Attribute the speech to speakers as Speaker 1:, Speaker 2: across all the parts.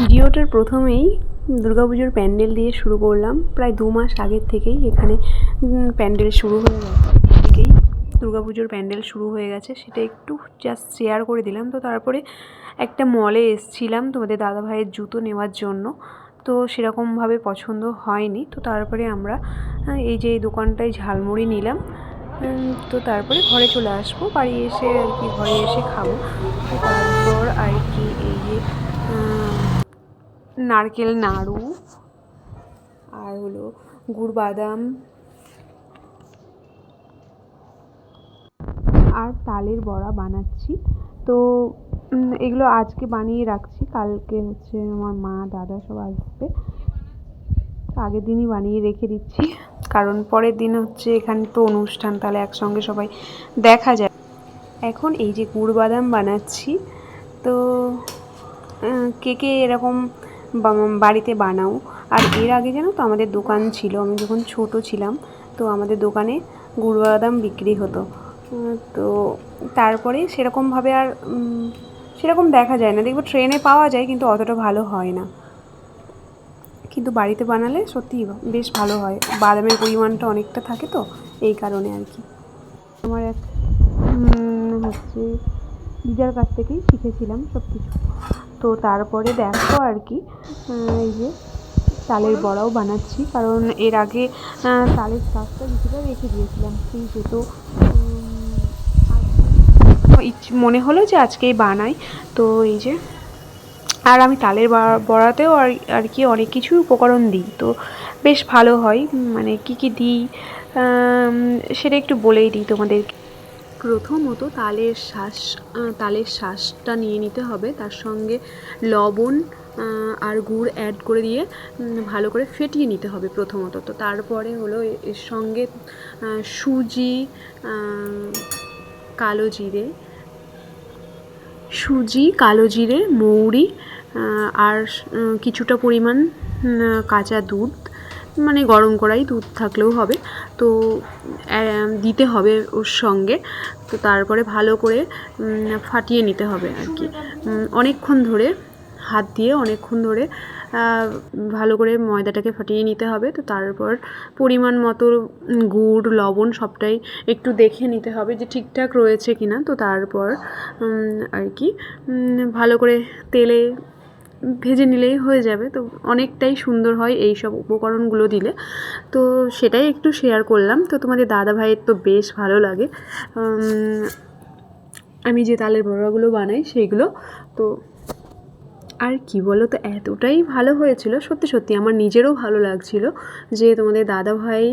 Speaker 1: ভিডিওটার প্রথমেই দুর্গাপুজোর প্যান্ডেল দিয়ে শুরু করলাম। প্রায় দু মাস আগের থেকেই এখানে প্যান্ডেল শুরু হয়ে গেছে। থেকেই দুর্গাপুজোর প্যান্ডেল শুরু হয়ে গেছে। সেটা একটু জাস্ট শেয়ার করে দিলাম। তো তারপরে একটা মলে এসছিলাম তোমাদের দাদা ভাইয়ের জুতো নেওয়ার জন্য। তো সেরকমভাবে পছন্দ হয়নি। তো তারপরে আমরা এই যে এই দোকানটায় ঝালমুড়ি নিলাম। তো তারপরে ঘরে চলে আসব। বাড়ি এসে আর কি ঘরে এসে খাব। তারপর আর কি এই যে নারকেল, নাড়ু আর হলো গুড় বাদাম আর তালের বড়া বানাচ্ছি। তো এগুলো আজকে বানিয়ে রাখছি। কালকে হচ্ছে আমার মা, দাদা সব আসবে। আগের দিনই বানিয়ে রেখে দিচ্ছি। কারণ পরের দিন হচ্ছে এখানে তো অনুষ্ঠান, তাহলে একসঙ্গে সবাই দেখা যায়। এখন এই যে গুড় বাদাম বানাচ্ছি, তো কে কে এরকম বাড়িতে বানাও। আর এর আগে জানো তো আমাদের দোকান ছিল, আমি যখন ছোট ছিলাম, তো আমাদের দোকানে গুড় বাদাম বিক্রি হতো। তো তারপরে সেরকমভাবে আর সেরকম দেখা যায় না। দেখব ট্রেনে পাওয়া যায়, কিন্তু অতটা ভালো হয় না। কিন্তু বাড়িতে বানালে সত্যিই বেশ ভালো হয়। বাদামের পরিমাণটা অনেকটা থাকে তো, এই কারণে আর কি। আমার এক হচ্ছে, দিদার কাছ থেকেই শিখেছিলাম সব কিছু তো তারপরে দেখো আর কি এই যে তালের বড়াও বানাচ্ছি। কারণ এর আগে তালের শাঁসটা কিছুটা রেখে দিয়েছিলাম। কিন্তু তো মনে হলো যে আজকেই বানাই। তো এই যে, আর আমি তালের বড়াতেও আর আর কি অনেক কিছু উপকরণ দিই। তো বেশ ভালো হয়। মানে কি কি দিই সেটা একটু বলেই দিই তোমাদের প্রথমত তালের শ্বাস তালের শ্বাসটা নিয়ে নিতে হবে। তার সঙ্গে লবণ আর গুড় অ্যাড করে দিয়ে ভালো করে ফেটিয়ে নিতে হবে প্রথমত। তো তারপরে হলো এর সঙ্গে সুজি কালো জিরে, সুজি, কালো জিরে, মৌরি আর কিছুটা পরিমাণ কাঁচা দুধ মানে গরম করাই দুধ থাকলেও হবে। তো দিতে হবে ওর সঙ্গে। তো তারপরে ভালো করে ফাটিয়ে নিতে হবে আর কি। অনেকক্ষণ ধরে হাত দিয়ে অনেকক্ষণ ধরে ভালো করে ময়দাটাকে ফাটিয়ে নিতে হবে। তো তারপর পরিমাণ মতো গুড়, লবণ সবটাই একটু দেখে নিতে হবে যে ঠিকঠাক রয়েছে কি না তো তারপর আর কি ভালো করে তেলে ভেজে নিলেই হয়ে যাবে। তো অনেকটাই সুন্দর হয় এই সব উপকরণগুলো দিলে। তো সেটাই একটু শেয়ার করলাম। তো তোমাদের দাদা ভাইয়ের তো বেশ ভালো লাগে। আমি যে তালের বড়াগুলো বানাই, সেইগুলো। তো আর কি বলো তো এতটাই ভালো হয়েছিল, সত্যি সত্যি আমার নিজেরও ভালো লাগছিল যে তোমাদের দাদা ভাই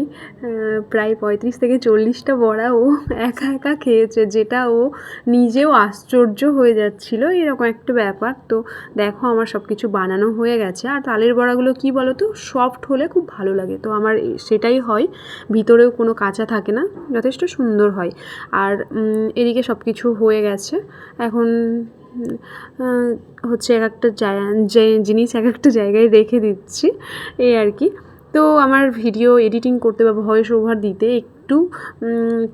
Speaker 1: প্রায় পঁয়ত্রিশ থেকে চল্লিশটা বড়া ও একা একা খেয়েছে, যেটা ও নিজেও আশ্চর্য হয়ে যাচ্ছিল, এরকম একটা ব্যাপার। তো দেখো আমার সব কিছু বানানো হয়ে গেছে, আর তালের বড়াগুলো কি বলো তো সফট হলে খুব ভালো লাগে। তো আমার সেটাই হয়, ভিতরেও কোনো কাঁচা থাকে না, যথেষ্ট সুন্দর হয়। আর এদিকে সব কিছু হয়ে গেছে, এখন হচ্ছে এক একটা যে জিনিস এক একটা জায়গায় রেখে দিচ্ছি এই আর কি। তো আমার ভিডিও এডিটিং করতে বা ভয়েস ওভার দিতে একটু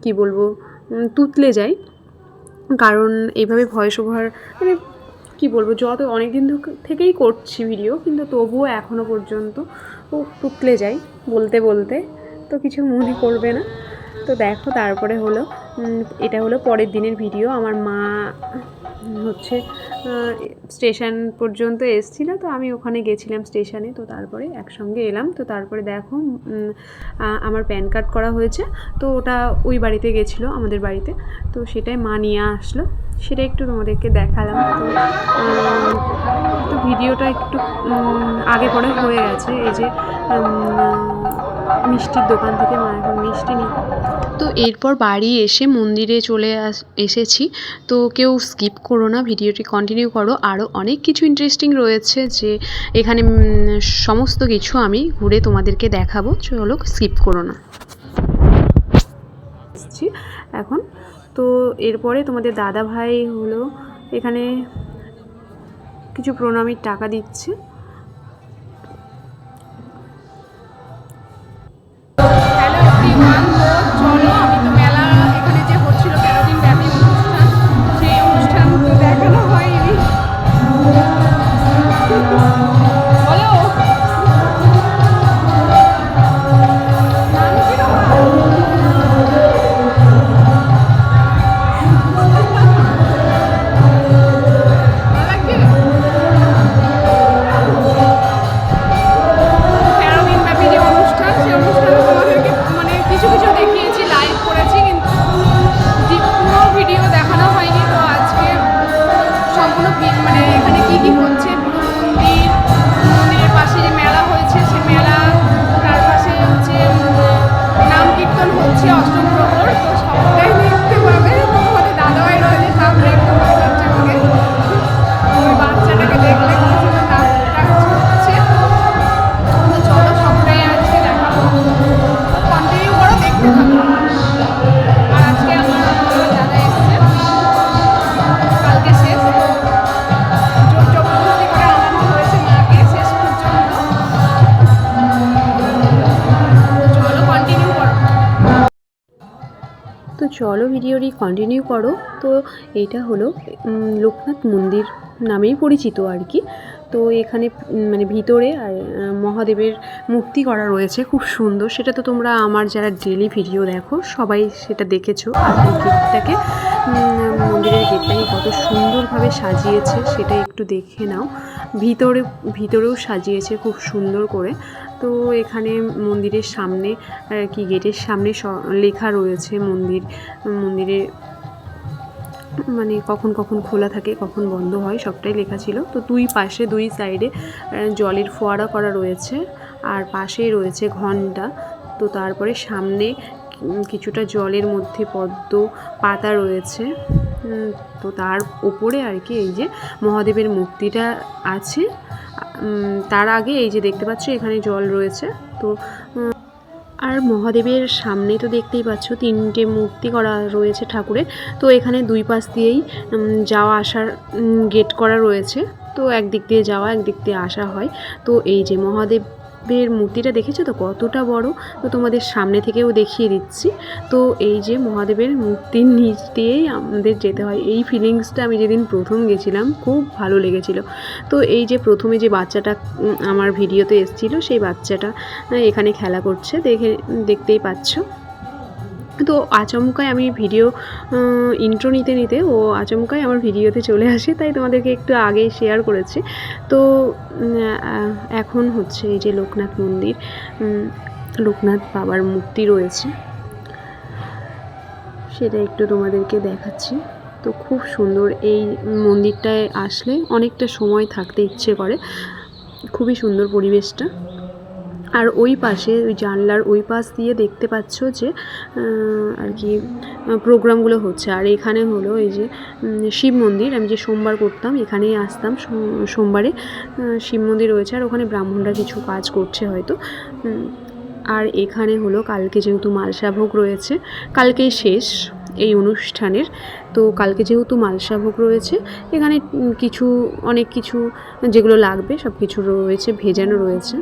Speaker 1: কি বলব তুতলে যায়। কারণ এইভাবে ভয়েস ওভার মানে কী বলব, যত অনেক দিন থেকেই করছি ভিডিও কিন্তু তবুও এখনও পর্যন্ত ও তুতলে যাই বলতে বলতে। তো কিছু মনে করবে না। তো দেখো, তারপরে হলো এটা হলো পরের দিনের ভিডিও আমার মা হচ্ছে স্টেশন পর্যন্ত এসেছিল, তো আমি ওখানে গেছিলাম স্টেশনে, তো তারপরে একসঙ্গে এলাম, তো তারপরে দেখো আমার প্যান কার্ড করা হয়েছে, তো ওটা ওই বাড়িতে গেছিল, আমাদের বাড়িতে, তো সেটাই মা নিয়ে আসলো, সেটা একটু তোমাদেরকে দেখালাম, তো ভিডিওটা একটু আগে পরে হয়ে গেছে, এই যে মিষ্টির দোকান থেকে মা এখন মিষ্টি নিয়ে তো এরপর বাড়ি এসে মন্দিরে চলে আস, এসেছি। তো কেউ স্কিপ করো না, ভিডিওটি কন্টিনিউ করো। আরও অনেক কিছু ইন্টারেস্টিং রয়েছে যে এখানে সমস্ত কিছু আমি ঘুরে তোমাদেরকে দেখাবো। চলো স্কিপ করো না। এখন। তো এরপরে তোমাদের দাদা ভাই হলো এখানে কিছু প্রণামীর টাকা দিচ্ছে।
Speaker 2: চলো
Speaker 1: ভিডিওটি কন্টিনিউ করো। তো এটা হলো লোকনাথ মন্দির নামেই পরিচিত আর কি। তো এখানে মানে ভিতরে, আর মহাদেবের মূর্তি করা রয়েছে, খুব সুন্দর। সেটা তো তোমরা আমার যারা ডেলি ভিডিও দেখো, সবাই সেটা দেখেছ। আর গেটটাকে মন্দিরের গেটটাকে কত সুন্দরভাবে সাজিয়েছে, সেটা একটু দেখে নাও। ভিতরে, ভিতরেও সাজিয়েছে খুব সুন্দর করে। তো এখানে মন্দিরের সামনে কি, গেটের সামনে লেখা রয়েছে মন্দির মন্দিরে মানে কখন কখন খোলা থাকে, কখন বন্ধ হয়, সবটাই লেখা ছিল। তো দুই পাশে, দুই সাইডে জলের ফোয়ারা করা রয়েছে, আর পাশেই রয়েছে ঘণ্টা। তো তারপরে সামনে কিছুটা জলের মধ্যে পদ্ম পাতা রয়েছে। তো তার ওপরে আর কি এই যে মহাদেবের মূর্তিটা আছে। তার আগে এই যে দেখতে পাচ্ছ, এখানে জল রয়েছে। তো আর মহাদেবের সামনে তো দেখতেই পাচ্ছ তিনটে মূর্তি করা রয়েছে ঠাকুরের। তো এখানে দুই পাশ দিয়েই যাওয়া আসার গেট করা রয়েছে। তো একদিক দিয়ে যাওয়া, একদিক দিয়ে আসা হয়। তো এই যে মহাদেবের মূর্তিটা দেখেছ তো? কতটা বড়? তো তোমাদের সামনে থেকেও দেখিয়ে দিচ্ছি। তো এই যে মহাদেবের মূর্তির নিচ দিয়েই আমাদের যেতে হয়। এই ফিলিংসটা আমি যেদিন প্রথম গেছিলাম, খুব ভালো লেগেছিল। তো এই যে প্রথমে যে বাচ্চাটা আমার ভিডিওতে এসেছিল, সেই বাচ্চাটা এখানে খেলা করছে। দেখে, দেখতেই পাচ্ছ। তো আচমকায় আমি ভিডিও ইন্ট্রো নিতে নিতে ও আচমকায় আমার ভিডিওতে চলে আসে, তাই তোমাদেরকে একটু আগেই শেয়ার করেছি। তো এখন হচ্ছে এই যে লোকনাথ মন্দির লোকনাথ বাবার মূর্তি রয়েছে। সেটা একটু তোমাদেরকে দেখাচ্ছি। তো খুব সুন্দর এই মন্দিরটায় আসলে অনেকটা সময় থাকতে ইচ্ছে করে। খুবই সুন্দর পরিবেশটা। আর ওই পাশে ওই জানলার ওই পাশ দিয়ে দেখতে পাচ্ছ যে আর কি, প্রোগ্রামগুলো হচ্ছে। আর এখানে হলো এই যে শিব মন্দির। আমি যে সোমবার করতাম, এখানেই আসতাম সোমবারে। শিব মন্দির রয়েছে, আর ওখানে ব্রাহ্মণরা কিছু কাজ করছে হয়তো। আর এখানে হলো কালকে যেহেতু মালসা ভোগ রয়েছে, কালকেই শেষ এই অনুষ্ঠানের। তো কালকে যেহেতু মালসা ভোগ রয়েছে, এখানে কিছু, অনেক কিছু যেগুলো লাগবে সব কিছু রয়েছে, ভেজানো রয়েছে।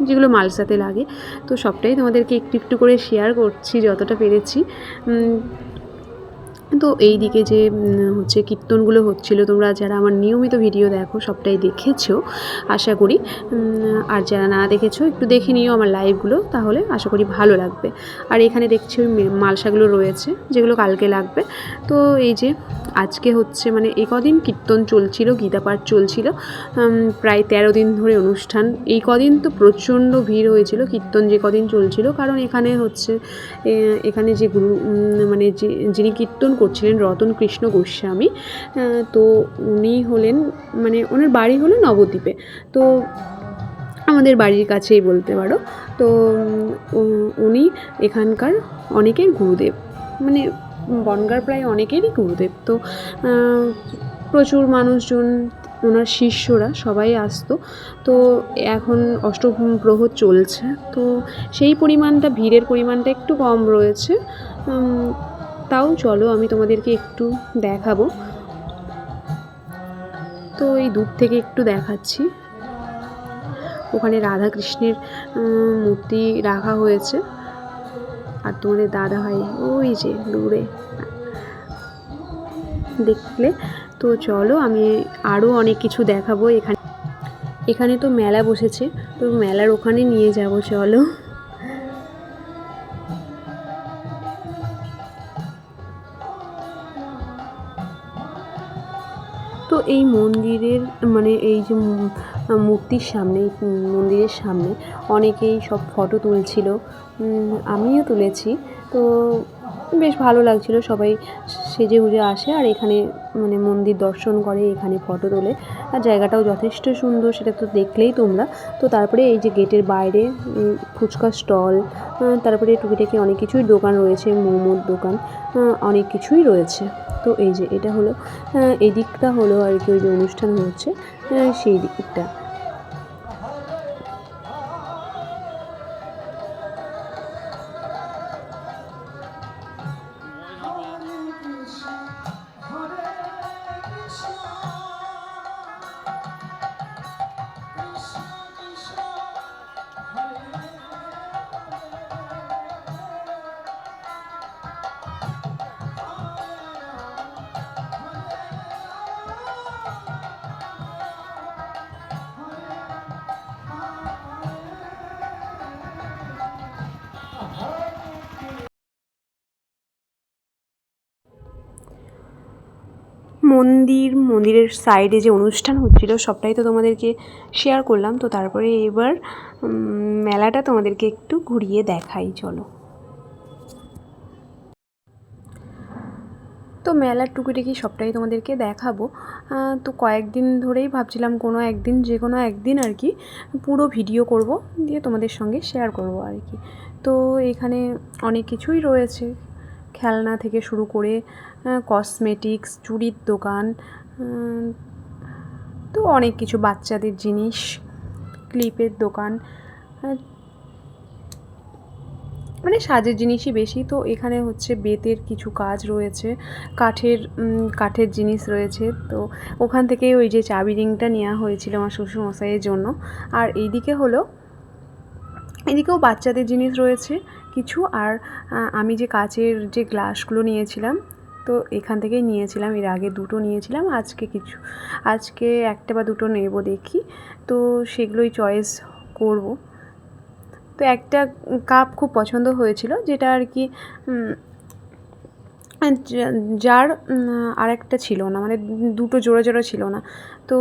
Speaker 1: যেগুলো মালসাতে লাগে। তো সবটাই তোমাদেরকে একটু একটু করে শেয়ার করছি যতটা পেরেছি। তো এই দিকে যে হচ্ছে কীর্তনগুলো হচ্ছিল, তোমরা যারা আমার নিয়মিত ভিডিও দেখো, সবটাই দেখেছ, আশা করি। আর যারা না দেখেছ, একটু দেখে নিও আমার লাইভগুলো, তাহলে আশা করি ভালো লাগবে। আর এখানে দেখছি ওই মালসাগুলো রয়েছে, যেগুলো কালকে লাগবে। তো এই যে, আজকে হচ্ছে মানে এই কদিন কীর্তন চলছিল গীতাপাঠ চলছিল প্রায় তেরো দিন ধরে অনুষ্ঠান। এই কদিন তো প্রচণ্ড ভিড় হয়েছিল, কীর্তন যে কদিন চলছিল, কারণ এখানে হচ্ছে এখানে যে গুরু মানে যে, যিনি কীর্তন করছিলেন রতন কৃষ্ণ গোস্বামী তো উনি হলেন মানে ওনার বাড়ি হলো নবদ্বীপে। তো আমাদের বাড়ির কাছেই বলতে পারো। তো উনি এখানকার অনেকের গুরুদেব মানে বনগার প্রায় অনেকেরই গুরুদেব। তো প্রচুর মানুষজন ওনার শিষ্যরা সবাই আসতো। তো এখন অষ্টম প্রহর চলছে। তো সেই পরিমাণটা, ভিড়ের পরিমাণটা একটু কম রয়েছে। তাও চলো আমি তোমাদেরকে একটু দেখাবো। তো এই দূর থেকে একটু দেখাচ্ছি। ওখানে রাধা কৃষ্ণের মূর্তি রাখা হয়েছে। আর তোমাদের দাদা ভাই, ওই যে দূরে। দেখলে? তো চলো আমি আরও অনেক কিছু দেখাবো এখানে। এখানে তো মেলা বসেছে, তো মেলার ওখানে নিয়ে যাব, চলো। এই মন্দিরের মানে এই যে মূর্তির সামনে, মন্দিরের সামনে অনেকেই সব ফটো তুলছিল। আমিও তুলেছি। তো বেশ ভালো লাগছিল সবাই সেজে গুজে আসে আর এখানে মানে মন্দির দর্শন করে, এখানে ফটো তোলে। আর জায়গাটাও যথেষ্ট সুন্দর, সেটা তো দেখলেই তোমরা। তো তারপরে এই যে গেটের বাইরে ফুচকা স্টল তারপরে টুকিটাকি অনেক কিছুই দোকান রয়েছে, মোমোর দোকান অনেক কিছুই রয়েছে। তো এই যে এটা হলো এদিকটা হলো আর কি, ওই যে অনুষ্ঠান হচ্ছে সেই দিকটা। মন্দির, মন্দিরের সাইডে যে অনুষ্ঠান হচ্ছিল, সবটাই তো তোমাদেরকে শেয়ার করলাম। তো তারপরে এবার মেলাটা তোমাদেরকে একটু ঘুরিয়ে দেখাই, চলো। তো মেলার টুকিটাকি সবটাই তোমাদেরকে দেখাবো। তো কয়েকদিন ধরেই ভাবছিলাম কোনো একদিন, যে কোনো একদিন আর কি পুরো ভিডিও করব, দিয়ে তোমাদের সঙ্গে শেয়ার করব আর কি। তো এখানে অনেক কিছুই রয়েছে। খেলনা থেকে শুরু করে কসমেটিক্স চুড়ির দোকান তো অনেক কিছু, বাচ্চাদের জিনিস ক্লিপের দোকান মানে সাজের জিনিসই বেশি, তো এখানে হচ্ছে বেতের কিছু কাজ রয়েছে, কাঠের কাঠের জিনিস রয়েছে, তো ওখান থেকে ওই যে চাবি রিংটা নেওয়া হয়েছিল আমার শ্বশুরমশাইয়ের জন্য। আর এইদিকে হলো, এদিকেও বাচ্চাদের জিনিস রয়েছে কিছু, আর আমি যে কাচের যে গ্লাসগুলো নিয়েছিলাম তো এখান থেকেই নিয়েছিলাম। এর আগে দুটো নিয়েছিলাম, আজকে কিছু, আজকে একটা বা দুটো নেব দেখি। তো সেগুলোই চয়েস করব। তো একটা কাপ খুব পছন্দ হয়েছিল, যেটা আর কি যার আর একটা ছিল না মানে দুটো জোড়া জোড়া ছিল না। তো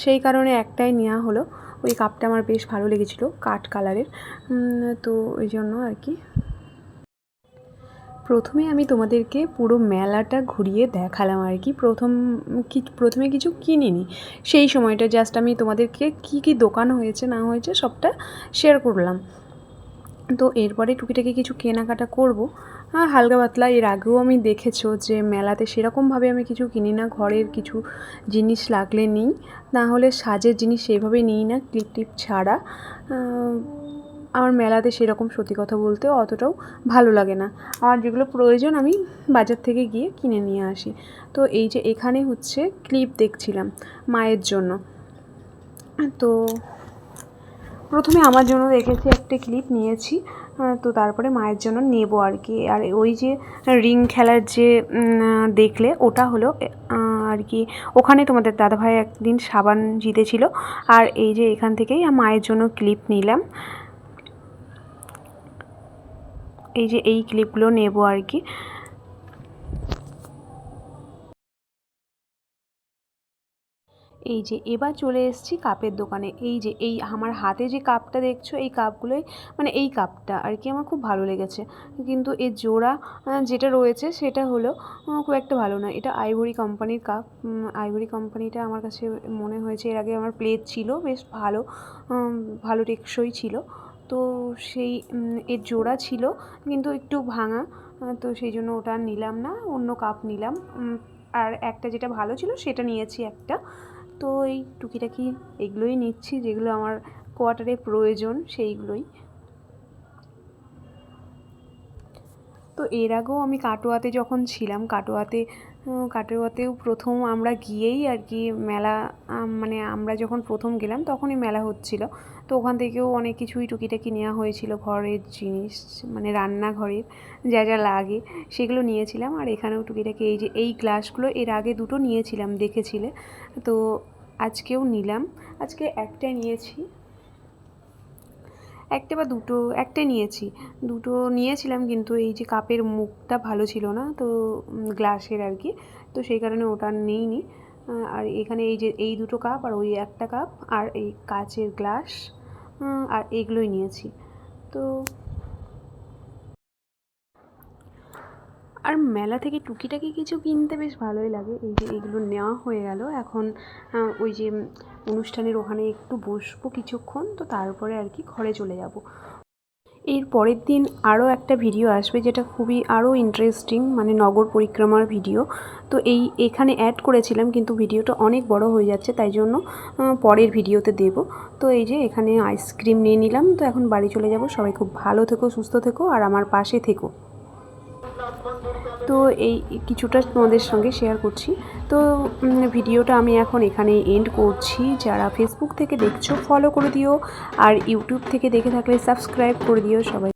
Speaker 1: সেই কারণে একটাই নেওয়া হলো। ওই কাপটা আমার বেশ ভালো লেগেছিলো, কাঠ কালারের। তো ওই জন্য আর কি। প্রথমে আমি তোমাদেরকে পুরো মেলাটা ঘুরিয়ে দেখালাম আর কি। প্রথম কি, প্রথমে কিছু কিনিনি। সেই সময়টা জাস্ট আমি তোমাদেরকে কি কি দোকান হয়েছে, না হয়েছে সবটা শেয়ার করলাম। তো এরপরে টুকিটাকি কিছু কেনাকাটা করব। হ্যাঁ হালকা পাতলা এর আগেও আমি দেখেছ যে মেলাতে সেরকমভাবে আমি কিছু কিনি না, ঘরের কিছু জিনিস লাগলে নিই। না হলে সাজের জিনিস সেইভাবে নিই না, ক্লিপ টিপ ছাড়া। আমার মেলাতে সেরকম সত্যি কথা বলতে অতটাও ভালো লাগে না। আমার যেগুলো প্রয়োজন আমি বাজার থেকে গিয়ে কিনে নিয়ে আসি। তো এই যে এখানে হচ্ছে ক্লিপ দেখছিলাম মায়ের জন্য। তো প্রথমে আমার জন্য রেখেছি একটা ক্লিপ নিয়েছি। তো তারপরে মায়ের জন্য নেব আর কি। আর ওই যে রিং খেলার যে দেখলে ওটা হলো আর কি ওখানে তোমাদের দাদাভাই একদিন সাবান জিতেছিল। আর এই যে এখান থেকেই মায়ের জন্য ক্লিপ নিলাম। এই যে এই ক্লিপগুলো নেব আর কি। এই যে এবার চলে এসেছি কাপের দোকানে। এই যে এই আমার হাতে যে কাপটা দেখছ, এই কাপগুলোই মানে এই কাপটা আর কি আমার খুব ভালো লেগেছে। কিন্তু এর জোড়া যেটা রয়েছে সেটা হলো খুব একটা ভালো না। এটা আইভরি কোম্পানির কাপ। আইভরি কোম্পানিটা আমার কাছে মনে হয়েছে, এর আগে আমার প্লেট ছিল, বেশ ভালো ভালো টেকসই ছিল। তো সেই এর জোড়া ছিল, কিন্তু একটু ভাঙা তো সেই জন্য ওটা নিলাম না, অন্য কাপ নিলাম। আর একটা যেটা ভালো ছিল সেটা নিয়েছি একটা। তো এই টুকিটাকি এগুলোই নিচ্ছি, যেগুলো আমার কোয়ার্টারে প্রয়োজন সেইগুলোই। তো এর আগেও আমি কাটোয়াতে যখন ছিলাম, কাটোয়াতে কাটোয়াতেও প্রথম আমরা গিয়েই আর কি মেলা মানে আমরা যখন প্রথম গেলাম তখনই মেলা হচ্ছিল। তো ওখান থেকেও অনেক কিছুই টুকিটাকি নেওয়া হয়েছিল, ঘরের জিনিস মানে রান্নাঘরের যা যা লাগে সেগুলো নিয়েছিলাম। আর এখানেও টুকিটাকি এই যে, এই গ্লাসগুলো এর আগে দুটো নিয়েছিলাম, দেখেছিলে। তো আজকেও নিলাম। আজকে একটাই নিয়েছি। একটা বা দুটো, একটাই নিয়েছি। দুটো নিয়েছিলাম কিন্তু এই যে কাপের মুখটা ভালো ছিল না, তো গ্লাসের আর কি, তো সেই কারণে ওটা নেইনি। আর এখানে এই যে, এই দুটো কাপ আর ওই একটা কাপ আর এই কাচের গ্লাস আর এগুলোই নিয়েছি। তো আর মেলা থেকে টুকিটাকি কিছু কিনতে বেশ ভালোই লাগে। এই যে এগুলো নেওয়া হয়ে গেল। এখন ওই যে অনুষ্ঠানের ওখানে একটু বসবো কিছুক্ষণ, তো তারপরে আর কি ঘরে চলে যাব। এর পরের দিন আরও একটা ভিডিও আসবে যেটা খুবই আরও ইন্টারেস্টিং মানে নগর পরিক্রমার ভিডিও তো এই এখানে অ্যাড করেছিলাম, কিন্তু ভিডিওটা অনেক বড় হয়ে যাচ্ছে, তাই জন্য পরের ভিডিওতে দেব। তো এই যে এখানে আইসক্রিম নিয়ে নিলাম, তো এখন বাড়ি চলে যাব। সবাই খুব ভালো থেকো, সুস্থ থেকো, আর আমার পাশে থেকো। তো এই কিছুটা তোমাদের সঙ্গে শেয়ার করছি। তো ভিডিওটা আমি এখন এখানে এন্ড করছি। যারা ফেসবুক থেকে দেখছ ফলো করে দিও। আর ইউটিউব থেকে দেখে থাকলে সাবস্ক্রাইব করে দিও সবাই।